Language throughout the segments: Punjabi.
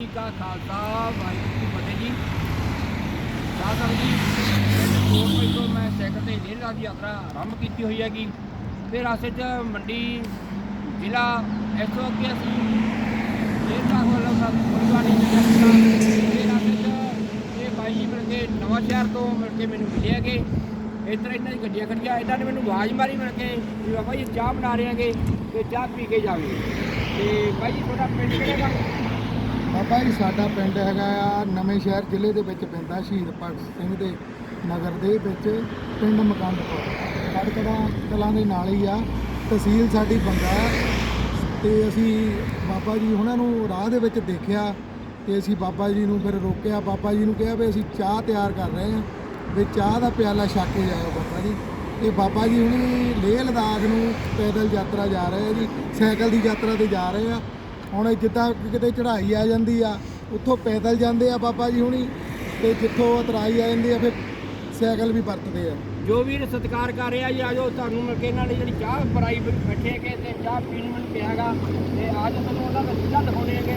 ਜੀ ਕਾ ਖਾਲਸਾ, ਵਾਹਿਗੁਰੂ ਜੀ ਫਤਿਹ ਜੀ। ਸਾਧ ਜੀ ਪਿੰਡ ਤੋਂ ਮੈਂ ਸਾਈਕਲ ਤੇ ਲੇਹ ਦੀ ਯਾਤਰਾ ਆਰੰਭ ਕੀਤੀ ਹੋਈ ਹੈਗੀ। ਫਿਰ ਰਸਤੇ 'ਚ ਮੰਡੀ, ਜ਼ਿਲ੍ਹਾ ਇੱਥੋਂ ਅੱਗੇ ਅਸੀਂ ਲੇਹ ਵੱਲੋਂ ਦਾ ਫੁਲਵਾੜੀ ਨਗਰ ਫਿਰ ਰਾਸਤੇ 'ਚ ਇਹ ਬਾਈ ਜੀ ਮਿਲ ਕੇ ਨਵਾਂ ਸ਼ਹਿਰ ਤੋਂ ਮਿਲ ਕੇ ਮੈਨੂੰ ਮਿਲੇ ਹੈਗੇ। ਇੱਧਰ ਇਹਨਾਂ ਦੀ ਗੱਡੀਆਂ ਖੜੀਆਂ, ਇਹਨਾਂ ਨੇ ਮੈਨੂੰ ਆਵਾਜ਼ ਮਾਰੀ ਮਿਲ ਕੇ ਵੀ ਬਾਬਾ ਜੀ ਚਾਹ ਬਣਾ ਰਹੇ ਹੈਗੇ ਤੇ ਚਾਹ ਪੀ ਕੇ ਜਾਵੇ। ਤੇ ਬਾਈ ਜੀ ਤੁਹਾਡਾ ਪਿੰਡ ਕਿਹੜਾ ਬਾਬਾ ਜੀ ਸਾਡਾ ਪਿੰਡ ਹੈਗਾ ਆ ਨਵੇਂ ਸ਼ਹਿਰ ਜ਼ਿਲ੍ਹੇ ਦੇ ਵਿੱਚ ਪੈਂਦਾ ਸ਼ਹੀਦ ਭਗਤ ਸਿੰਘ ਦੇ ਨਗਰ ਦੇ ਵਿੱਚ, ਪਿੰਡ ਮਕੰਦਪੁਰ। ਖੜਕੜਾ ਕਲਾਂ ਦੇ ਨਾਲ ਹੀ ਆ, ਤਹਿਸੀਲ ਸਾਡੀ ਬੰਗਾ ਤੇ ਅਸੀਂ ਬਾਬਾ ਜੀ ਉਹਨਾਂ ਨੂੰ ਰਾਹ ਦੇ ਵਿੱਚ ਦੇਖਿਆ ਤੇ ਅਸੀਂ ਬਾਬਾ ਜੀ ਨੂੰ ਫਿਰ ਰੋਕਿਆ। ਬਾਬਾ ਜੀ ਨੂੰ ਕਿਹਾ ਵੀ ਅਸੀਂ ਚਾਹ ਤਿਆਰ ਕਰ ਰਹੇ ਹਾਂ ਵੀ ਚਾਹ ਦਾ ਪਿਆਲਾ ਛੱਕ ਕੇ ਜਾਇਓ ਬਾਬਾ ਜੀ। ਇਹ ਬਾਬਾ ਜੀ ਹੁਣੀ ਲੇਹ ਲਦਾਖ ਨੂੰ ਪੈਦਲ ਯਾਤਰਾ ਜਾ ਰਹੇ ਆ ਜੀ, ਸਾਈਕਲ ਦੀ ਯਾਤਰਾ ਤੇ ਜਾ ਰਹੇ ਆ। ਹੁਣ ਜਿੱਦਾਂ ਕਿਤੇ ਚੜ੍ਹਾਈ ਆ ਜਾਂਦੀ ਆ ਉੱਥੋਂ ਪੈਦਲ ਜਾਂਦੇ ਆ ਬਾਬਾ ਜੀ ਹੁਣੀ ਤੇ ਜਿੱਥੋਂ ਉਤਰਾਈ ਆ ਜਾਂਦੀ ਆ ਫਿਰ ਸਾਈਕਲ ਵੀ ਵਰਤਦੇ ਆ। ਜੋ ਵੀਰ ਸਤਿਕਾਰ ਕਰ ਰਿਹਾ ਜੀ ਆਜੋ ਤੁਹਾਨੂੰ ਮਿਲ ਕੇ ਇਹਨਾਂ ਨੇ ਜਿਹੜੀ ਚਾਹ ਬਰਾਈ ਬੈਠੇ ਕੇ ਤੇ ਚਾਹ ਪੀਣ ਮੈਨੂੰ ਪਿਆਗਾ ਤੇ ਆਜੋ ਤੁਹਾਨੂੰ ਉਹਨਾਂ ਦਾ ਚੁੱਲ੍ਹਾ ਦਿਖਾਉਣੇ ਹੈਗੇ।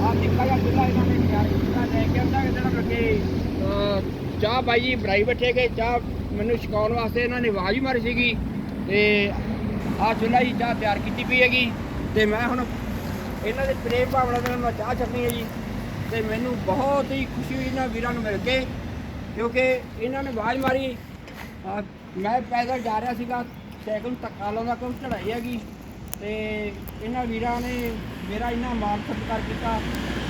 ਆਹ ਨਿੱਕਾ ਜਿਹਾ ਚੁੱਲ੍ਹਾ ਇਹਨਾਂ ਨੇ ਤਿਆਰ ਕੀਤਾ ਲੈ ਕੇ ਆਉਂਦਾ ਜਿਹੜਾ ਮਿਲ ਕੇ ਅਹ, ਚਾਹ ਬਾਈ ਜੀ ਬਰਾਈ ਬੈਠੇ ਕੇ ਚਾਹ ਮੈਨੂੰ ਛਕਾਉਣ ਵਾਸਤੇ ਇਹਨਾਂ ਨੇ ਆਵਾਜ਼ ਹੀ ਮਾਰੀ ਸੀਗੀ ਤੇ ਆਹ ਚੁੱਲ੍ਹਾ ਜੀ ਚਾਹ ਤਿਆਰ ਕੀਤੀ ਪਈ ਹੈਗੀ ਤੇ ਮੈਂ ਹੁਣ ਇਹਨਾਂ ਦੇ ਪ੍ਰੇਮ ਭਾਵਨਾ ਦੇ ਨਾਲ ਮੈਂ ਚਾਹ ਚੱਲਣੀ ਹੈ ਜੀ। ਤੇ ਮੈਨੂੰ ਬਹੁਤ ਹੀ ਖੁਸ਼ੀ ਹੋਈ ਇਹਨਾਂ ਵੀਰਾਂ ਨੂੰ ਮਿਲ ਕੇ, ਕਿਉਂਕਿ ਇਹਨਾਂ ਨੇ ਆਵਾਜ਼ ਮਾਰੀ। ਮੈਂ ਪੈਦਲ ਜਾ ਰਿਹਾ ਸੀਗਾ, ਸਾਈਕਲ ਨੂੰ ਧੱਕਾ ਲਾਉਂਦਾ ਕਿਉਂ ਚੜਾਈ ਹੈਗੀ। ਤੇ ਇਹਨਾਂ ਵੀਰਾਂ ਨੇ ਮੇਰਾ ਇੰਨਾ ਮਾਣ ਸਤਿਕਾਰ ਕੀਤਾ।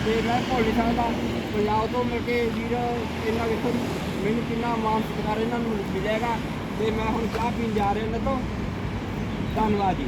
ਤੇ ਮੈਂ ਭੁੱਲ ਨਹੀਂ ਸਕਦਾ ਪੰਜਾਬ ਤੋਂ ਮਿਲ ਕੇ ਵੀਰ, ਇਹਨਾਂ ਵੇਖੋ ਮੈਨੂੰ ਕਿੰਨਾ ਮਾਣ ਸਤਿਕਾਰ ਇਹਨਾਂ ਨੂੰ ਮਿਲੇਗਾ ਤੇ ਮੈਂ ਹੁਣ ਚਾਹ ਪੀਣ ਜਾ ਰਿਹਾ ਇਹਨਾਂ ਤੋਂ। ਧੰਨਵਾਦ ਜੀ।